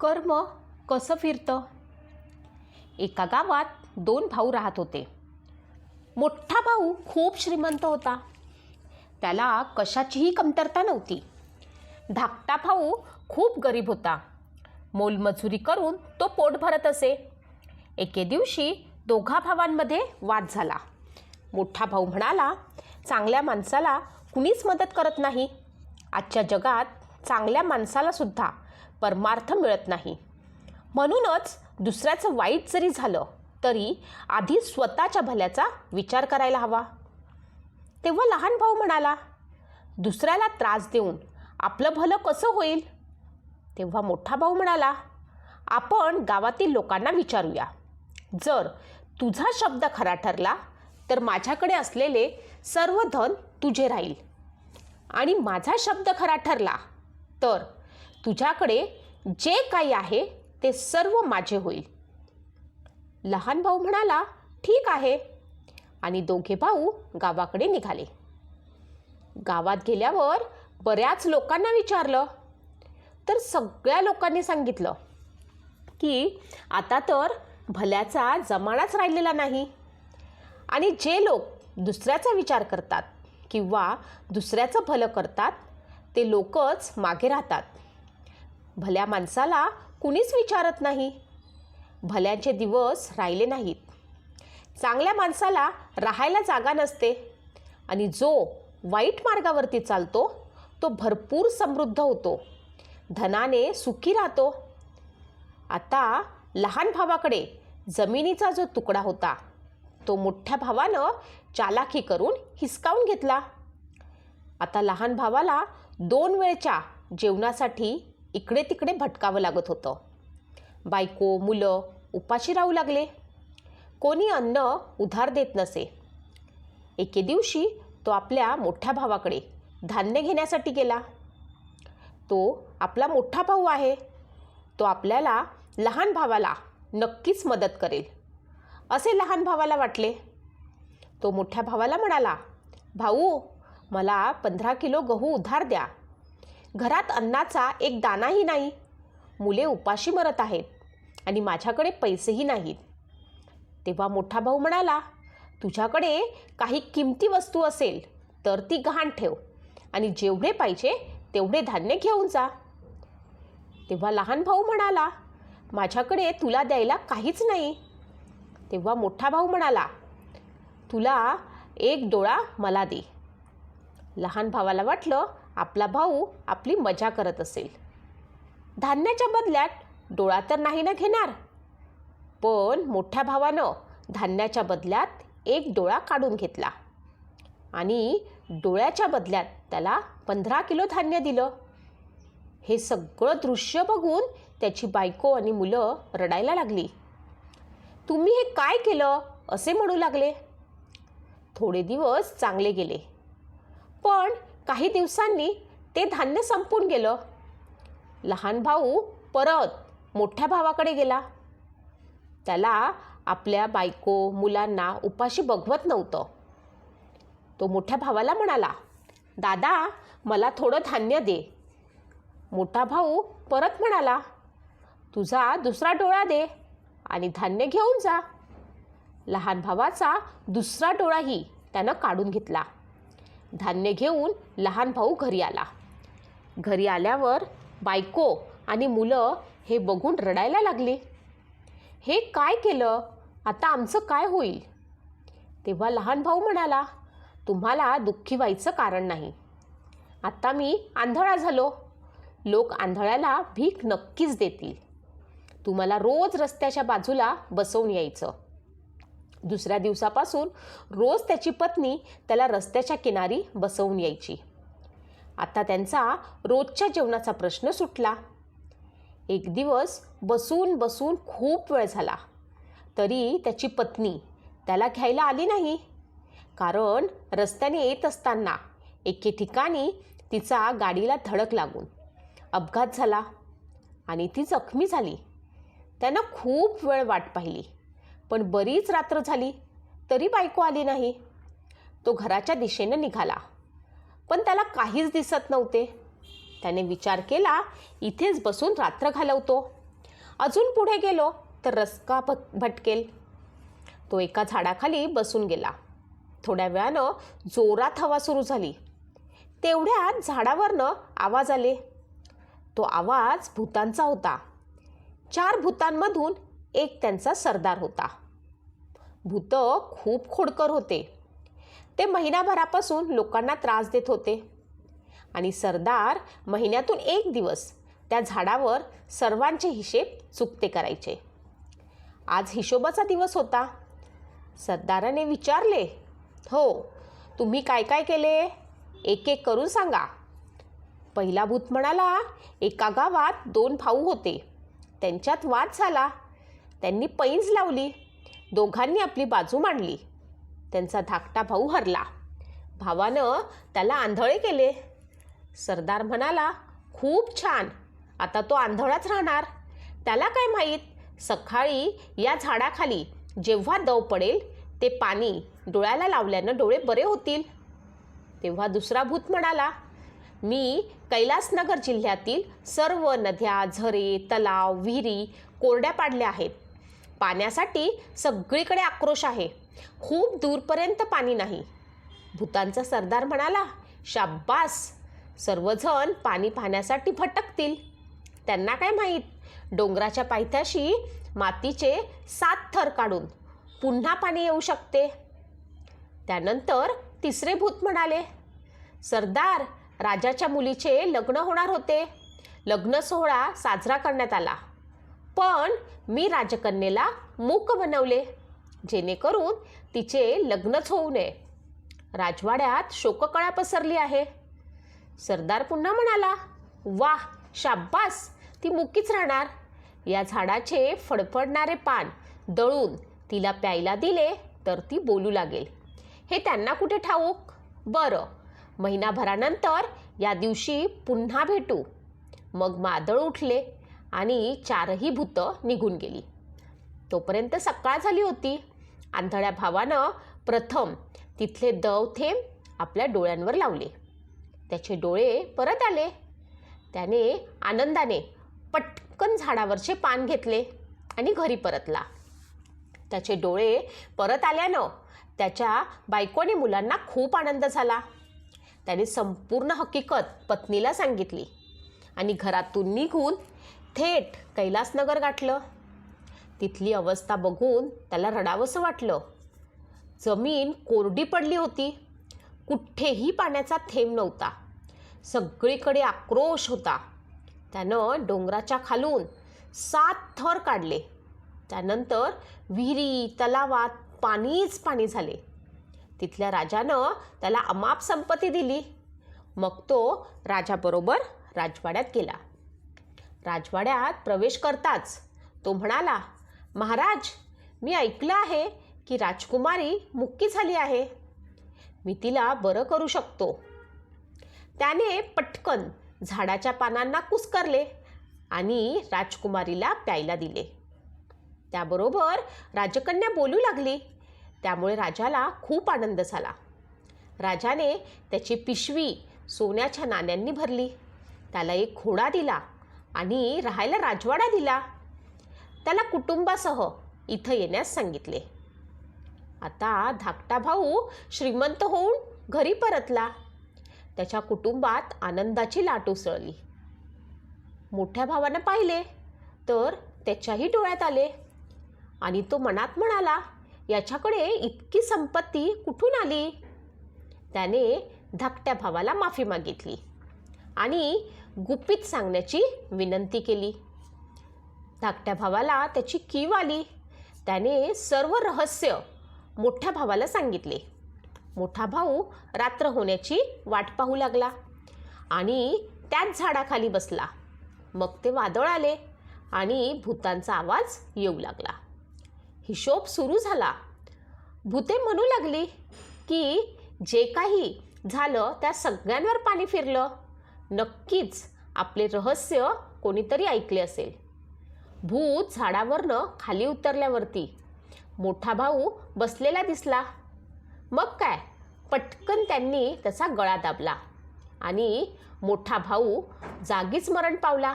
कर्म कसं फिरतं? एका गावात दोन भाऊ राहत होते. मोठा भाऊ खूप श्रीमंत होता. त्याला कशाचीही कमतरता नव्हती. धाकटा भाऊ खूप गरीब होता. मोलमजुरी करून तो पोट भरत असे. एके दिवशी दोघा भावांमध्ये वाद झाला. मोठा भाऊ म्हणाला चांगल्या माणसाला कुणीच मदत करत नाही. आजच्या जगात चांगल्या माणसालासुद्धा परमार्थ मिळत नाही. म्हणूनच दुसऱ्याचं वाईट जरी झालं तरी आधी स्वतःच्या भल्याचा विचार करायला हवा. तेव्हा लहान भाऊ म्हणाला दुसऱ्याला त्रास देऊन आपलं भलं कसं होईल? तेव्हा मोठा भाऊ म्हणाला आपण गावातील लोकांना विचारूया. जर तुझा शब्द खरा ठरला तर माझ्याकडे असलेले सर्व धन तुझे राहील. आणि माझा शब्द खरा ठरला तर तुझ्याकडे जे काही आहे ते सर्व माझे होईल. लहान भाऊ म्हणाला ठीक आहे. आणि दोघे भाऊ गावाकडे निघाले. गावात गेल्यावर बऱ्याच लोकांना विचारलं. तर सगळ्या लोकांनी सांगितलं की आता तर भल्याचा जमानाच राहिलेला नाही. आणि जे लोक दुसऱ्याचा विचार करतात किंवा दुसऱ्याचं भलं करतात ते लोकच मागे राहतात. भल्या माणसाला कुणीच विचारत नाही. भल्याचे दिवस राहिले नाहीत. चांगल्या माणसाला राहायला जागा नसते. आणि जो वाईट मार्गावरती चालतो तो भरपूर समृद्ध होतो. धनाने सुखी राहतो. आता लहान भावाकडे जमिनीचा जो तुकडा होता तो मोठ्या भावानं चालाखी करून हिसकावून घेतला. आता लहान भावाला दोन वेळच्या जेवणासाठी इकडे तिकडे भटकावं लागत होतं. बायको मुलं उपाशी राहू लागले. कोणी अन्न उधार देत नसे. एके दिवशी तो आपल्या मोठ्या भावाकडे धान्य घेण्यासाठी गेला. तो आपला मोठा भाऊ आहे. तो आपल्याला लहान भावाला नक्कीच मदत करेल असे लहान भावाला वाटले. तो मोठ्या भावाला म्हणाला भाऊ मला पंधरा किलो गहू उधार द्या. घरात अन्नाचा एक दानाही नाही. मुले उपाशी मरत आहेत आणि माझ्याकडे पैसेही नाहीत. तेव्हा मोठा भाऊ म्हणाला तुझ्याकडे काही किमती वस्तू असेल तर ती गहाण ठेव आणि जेवढे पाहिजे तेवढे धान्य घेऊन जा. तेव्हा लहान भाऊ म्हणाला माझ्याकडे तुला द्यायला काहीच नाही. तेव्हा मोठा भाऊ म्हणाला तुला एक डोळा मला दे. लहान भावाला वाटलं आपला भाऊ आपली मजा करत असेल. धान्याच्या बदल्यात डोळा तर नाही ना घेणार. पण मोठ्या भावानं धान्याच्या बदल्यात एक डोळा काढून घेतला. आणि डोळ्याच्या बदल्यात त्याला पंधरा किलो धान्य दिलं. हे सगळं दृश्य बघून त्याची बायको आणि मुलं रडायला लागली. तुम्ही हे काय केलं? असे म्हणू लागले. थोडे दिवस चांगले गेले. पण काही दिवसांनी ते धान्य संपून गेलं. लहान भाऊ परत मोठ्या भावाकडे गेला. त्याला आपल्या बायको मुलांना उपाशी बघवत नव्हतं. तो मोठ्या भावाला म्हणाला दादा मला थोडं धान्य दे. मोठा भाऊ परत म्हणाला तुझा दुसरा डोळा दे आणि धान्य घेऊन जा. लहान भावाचा दुसरा डोळाही त्यानं काढून घेतला. धान्य घेऊन लहान भाऊ घरी आला. घरी आल्यावर बायको आणि मुलं हे बघून रडायला लागली. हे काय केलं? आता आमचं काय होईल? तेव्हा लहान भाऊ म्हणाला तुम्हाला दुःखी व्हायचं कारण नाही. आता मी आंधळा झालो. लोक आंधळ्याला भीक नक्कीच देतील. तुम्हाला रोज रस्त्याच्या बाजूला बसवून यायचं. दुसऱ्या दिवसापासून रोज त्याची पत्नी त्याला रस्त्याच्या किनारी बसवून यायची. आता त्यांचा रोजच्या जेवणाचा प्रश्न सुटला. एक दिवस बसून बसून खूप वेळ झाला. तरी त्याची पत्नी त्याला घ्यायला आली नाही. कारण रस्त्याने येत असताना एके ठिकाणी तिचा गाडीला धडक लागून अपघात झाला आणि ती जखमी झाली. त्यानं खूप वेळ वाट पाहिली. पण बरीच रात्र झाली तरी बायको आली नाही. तो घराच्या दिशेनं निघाला. पण त्याला काहीच दिसत नव्हते. त्याने विचार केला इथेच बसून रात्र घालवतो. अजून पुढे गेलो तर रस्का भट भटकेल. तो एका झाडाखाली बसून गेला. थोड्या वेळानं जोरात हवा सुरू झाली. तेवढ्यात झाडावरनं आवाज आले. तो आवाज भूतांचा होता. चार भूतांमधून एक त्यांचा सरदार होता. भूत खूप खोडकर होते. ते महिनाभरापासून लोकांना त्रास देत होते. आणि सरदार महिन्यातून एक दिवस त्या झाडावर सर्वांचे हिशेब चुकते करायचे. आज हिशोबाचा दिवस होता. सरदाराने विचारले हो तुम्ही काय काय केले? एक एक करून सांगा. पहिला भूत म्हणाला एका गावात दोन भाऊ होते. त्यांच्यात वाद झाला. त्यांनी पैंज लावली. दोघांनी आपली बाजू मांडली. त्यांचा धाकटा भाऊ हरला. भावानं त्याला आंधळे केले. सरदार म्हणाला खूप छान. आता तो आंधळाच राहणार. त्याला काय माहीत? सकाळी या झाडाखाली जेव्हा दव पडेल ते पाणी डोळ्याला लावल्यानं डोळे बरे होतील. तेव्हा दुसरा भूत म्हणाला मी कैलासनगर जिल्ह्यातील सर्व नद्या झरे तलाव विहिरी कोरड्या पाडल्या आहेत. पाण्यासाठी सगळीकडे आक्रोश आहे. खूप दूरपर्यंत पाणी नाही. भूतांचा सरदार म्हणाला शाब्बास सर्वजण पाणी पाहण्यासाठी भटकतील. त्यांना काय माहीत? डोंगराच्या पायथ्याशी मातीचे सात थर काढून पुन्हा पाणी येऊ शकते. त्यानंतर तिसरे भूत म्हणाले सरदार राजाच्या मुलीचे लग्न होणार होते. लग्न सोहळा साजरा करण्यात आला. पण मी राजकन्येला मूक बनवले जेणेकरून तिचे लग्नच होऊ नये. राजवाड्यात शोककळा पसरली आहे. सरदार पुन्हा म्हणाला वाह शाब्बास ती मुकीच राहणार. या झाडाचे फडफडणारे पान दळून तिला प्यायला दिले तर ती बोलू लागेल. हे त्यांना कुठे ठाऊक? बरं महिनाभरानंतर या दिवशी पुन्हा भेटू. मग मादळ उठले. आणि चारही भूतं निघून गेली. तोपर्यंत सकाळ झाली होती. आंधळ्या भावानं प्रथम तिथले दव थेंब आपल्या डोळ्यांवर लावले. त्याचे डोळे परत आले. त्याने आनंदाने पटकन झाडावरचे पान घेतले आणि घरी परतला. त्याचे डोळे परत आल्यानं त्याच्या बायकोने मुलांना खूप आनंद झाला. त्याने संपूर्ण हकीकत पत्नीला सांगितली आणि घरातून निघून थेट कैलासनगर गाठलं. तिथली अवस्था बघून त्याला रडावंसं वाटलं. जमीन कोरडी पडली होती. कुठेही पाण्याचा थेंब नव्हता. सगळीकडे आक्रोश होता. त्यानं डोंगराच्या खालून सात थर काढले. त्यानंतर विहिरी तलावात पाणीच पाणी झाले. तिथल्या राजानं त्याला अमाप संपत्ती दिली. मग तो राजाबरोबर राजवाड्यात गेला. राजवाड्यात प्रवेश करताच. तो म्हणाला महाराज मी ऐकलं आहे की राजकुमारी मुक्की झाली आहे. मी तिला बरं करू शकतो. त्याने पटकन झाडाच्या पानांना कुस्करले आणि राजकुमारीला प्यायला दिले. त्याबरोबर राजकन्या बोलू लागली. त्यामुळे राजाला खूप आनंद झाला. राजाने त्याची पिशवी सोन्याच्या नाण्यांनी भरली. त्याला एक घोडा दिला. आणि राहायला राजवाडा दिला. त्याला कुटुंबासह इथं येण्यास सांगितले. आता धाकटा भाऊ श्रीमंत होऊन घरी परतला. त्याच्या कुटुंबात आनंदाची लाट उसळली. मोठ्या भावानं पाहिले तर त्याच्याही डोळ्यात आले. आणि तो मनात म्हणाला याच्याकडे इतकी संपत्ती कुठून आली? त्याने धाकट्या भावाला माफी मागितली. आणि गुपित सांगण्याची विनंती केली. धाकट्या भावाला त्याची कीव आली. त्याने सर्व रहस्य मोठ्या भावाला सांगितले. मोठा भाऊ रात्र होण्याची वाट पाहू लागला आणि त्याच झाडाखाली बसला. मग ते वादळ आले आणि भूतांचा आवाज येऊ लागला. हिशोब सुरू झाला. भूते म्हणू लागली की जे काही झालं त्या सगळ्यांवर पाणी फिरलं. नक्कीच आपले रहस्य कोणीतरी ऐकले असेल. भूत झाडावरनं खाली उतरल्यावरती मोठा भाऊ बसलेला दिसला. मग काय? पटकन त्यांनी त्याचा गळा दाबला आणि मोठा भाऊ जागीच मरण पावला.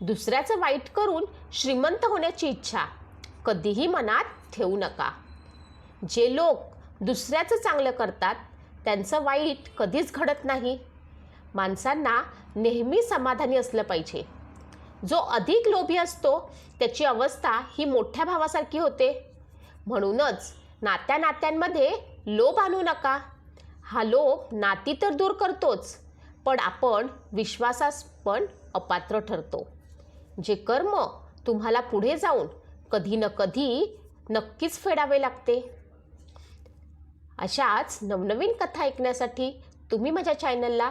दुसऱ्याचं वाईट करून श्रीमंत होण्याची इच्छा कधीही मनात ठेवू नका. जे लोक दुसऱ्याचं चांगलं करतात त्यांचं वाईट कधीच घडत नाही. माणसांना नेहमी समाधानी असलं पाहिजे. जो अधिक लोभी असतो त्याची अवस्था ही मोठ्या भावासारखी होते. म्हणूनच नात्या नात्यांमध्ये लोभ आणू नका. हा लोभ नाती तर दूर करतोच पण आपण विश्वासास पण अपात्र ठरतो. जे कर्म तुम्हाला पुढे जाऊन कधी न कधी नक्कीच फेडावे लागते. अशाच नवनवीन कथा ऐकण्यासाठी तुम्ही माझ्या चॅनलला